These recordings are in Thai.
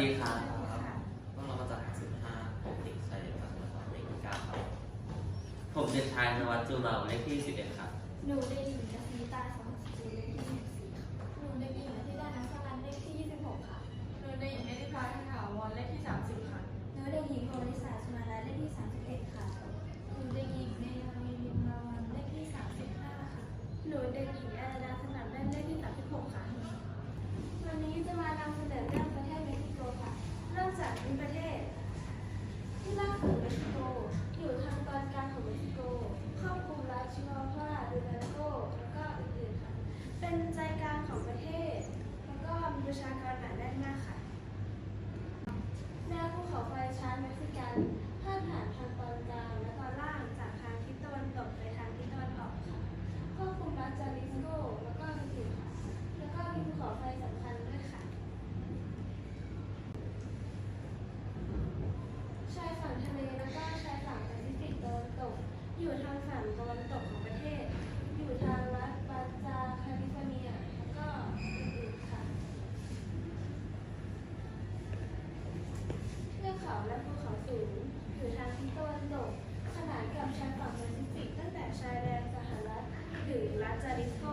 ดีครับพวกเรามาจากสิบห้าผมเด็กชายเด็กชายนะครับเด็กที่เก้าครับ ผมเด็กชายนวัดจูเราเลขที่สิบเอ็ดครับ หนูเด็กหญิงกัสมิตาสองสิบเลขที่สิบสี่ค่ะหนูเด็กหญิงนัทธิดานักสรันเลขที่ยี่สิบหกค่ะ หนูเด็กหญิงเอธิพาทถาวรเลขที่ 30 ค่ะ หนูเด็กหญิงโพลิสาสุมาลาเลขที่สามสิบเอ็ดค่ะ หนูเด็กหญิงเนยมีลิมราวันเลขที่สามสิบห้าค่ะ หนูเด็กหญิงอาราดาสนับเล่นเลขที่สามสิบหกค่ะ วันนี้จะมานำเสนอเรื่องประเทศเม็กซิโกค่ะ เริ่มจากในประเทศ ที่ล่าสุดเม็กซิโก อยู่ทางตอนกลางของเม็กซิโก ครอบคลุมรัฐชิวาว่าดูเรโกแล้วก็อื่นๆค่ะ เป็นใจกลางของประเทศ แล้วก็มีประชากรหนาแน่นมากค่ะ แนวภูเขาไฟช้างเม็กซิกันพาดผ่านทางตอนกลางและตอนล่างจากทางทิศตะวันตกไปทางทิศตะวันออกค่ะครอบคลุมรัฐจาริสโกแล้วก็อื่นๆค่ะ แล้วก็มีภูเขาไฟสำคัญด้วยค่ะ ชายฝั่งทะเลแล้วก็ชายฝั่งแปซิฟิกตะวันตก อยู่ทางฝั่งตะวันตกของประเทศ อยู่ทางรัฐบาจาแคลิฟอร์เนีย แล้วก็อื่นๆค่ะ เขาและภูเขาสูงอยู่ทางทิศตะวันตก ขนานกับชายฝั่งแปซิฟิกตั้งแต่ชายแดนสหรัฐถึงรัฐจาริสโก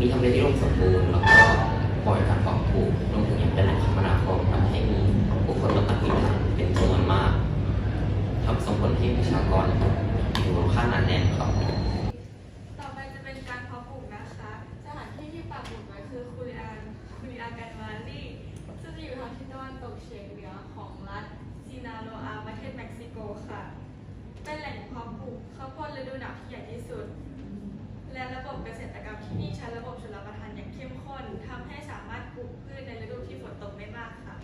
มีทำเลที่ร่มสมบูรณ์แล้วก็บริการของถูกรวมถึงยังเป็นแหล่งคมนาคมทำให้มีผู้คนมาตั้งถิ่นฐาเป็นจำนวนมากทำส่งผลให้ประชากรอยู่ค่อนข้างหนาแน่นครับต่อไปจะเป็นการเพาะปลูกนะคะสถานที่ที่ปักหมุดไว้คือคุริอานคุริอากันวาลีซึ่งจะอยู่ทางทิศตะวันตกเฉียงเหนือของรัฐซินาโรอาประเทศเม็กซิโกค่ะ เป็นแหล่งเพาะปลูกข้าวโพดฤดูหนาวที่ใหญ่ที่สุด และระบบเกษตรกรรมที่นี่ใช้ระบบชลประทานอย่างเข้มข้นทำให้สามารถปลูกพืชในฤดูที่ฝนตกไม่มากค่ะ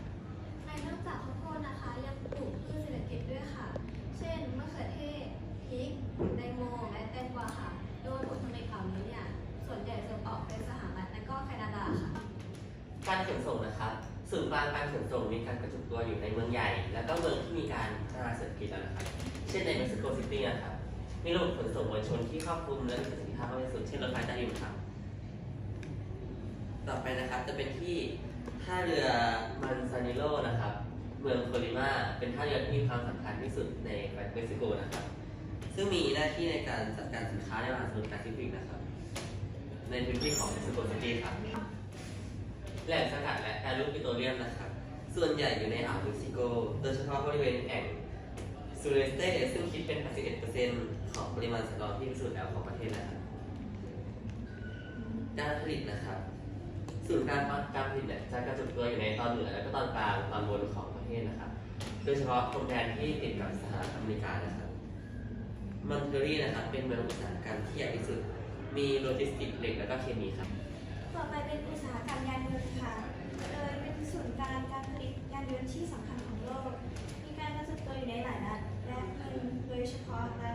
ในนอกจากข้าวโพดนะคะ ยังปลูกพืชเศรษฐกิจด้วยค่ะ เช่นมะเขือเทศพริกแตงโมและแตงกวาค่ะ โดยผลผลิตเหล่านี้เนี่ยส่วนใหญ่ส่งออกเป็นสหรัฐและก็แคนาดาค่ะ การขนส่งนะครับศูนย์กลางการขนส่งมีการกระจุกตัวอยู่ในเมืองใหญ่ แล้วก็เมืองที่มีการพัฒนาเศรษฐกิจแล้วนะครับ เช่นในเม็กซิโกซิตี้นะครับ มีระบบขนส่งมวลชนที่ครอบคลุมและมีสิทธิภาพมากที่สุดเช่นรถไฟใต้ดินครับ ต่อไปนะครับจะเป็นที่ท่าเรือมันซานิโลนะครับ เมืองโคลิมาเป็นท่าเรือที่มีความสำคัญที่สุดในเม็กซิโกนะครับ ซึ่งมีหน้าที่ในการจัดการสินค้าในมหาสมุทรแปซิฟิกนะครับ ในพื้นที่ของเม็กซิโกซิตี้ครับแหล่งสกัดและแปรรูปปิโตเลียมนะครับ ส่วนใหญ่อยู่ในอ่าวเม็กซิโก โดยเฉพาะบริเวณแอ่งซูเรสเตซึ่งคิดเป็น 81% ของปริมาณสตอที่พิสูจน์แล้วของประเทศนะครับการผลิตนะครับศูนย์การการผลิตเนี่ยจะกระจุกตัวอยู่ในตอนเหนือและก็ตอนกลางตอนบนของประเทศนะครับ โดยเฉพาะพรมแดนที่ติดกับสหรัฐอเมริกานะครับมอนเทอรี่นะครับเป็นเมืองอุตสาหกรรมที่ใหญ่ที่สุด มีโลจิสติกส์เหล็กและก็เคมีครับ ต่อไปเป็นอุตสาหกรรมยานยนต์ค่ะโดยเป็นศูนย์กลางการผลิตยานยนต์ที่สำคัญของโลก มีการกระจุกตัวอยู่ในหลายรัฐและโดยเฉพาะรัฐ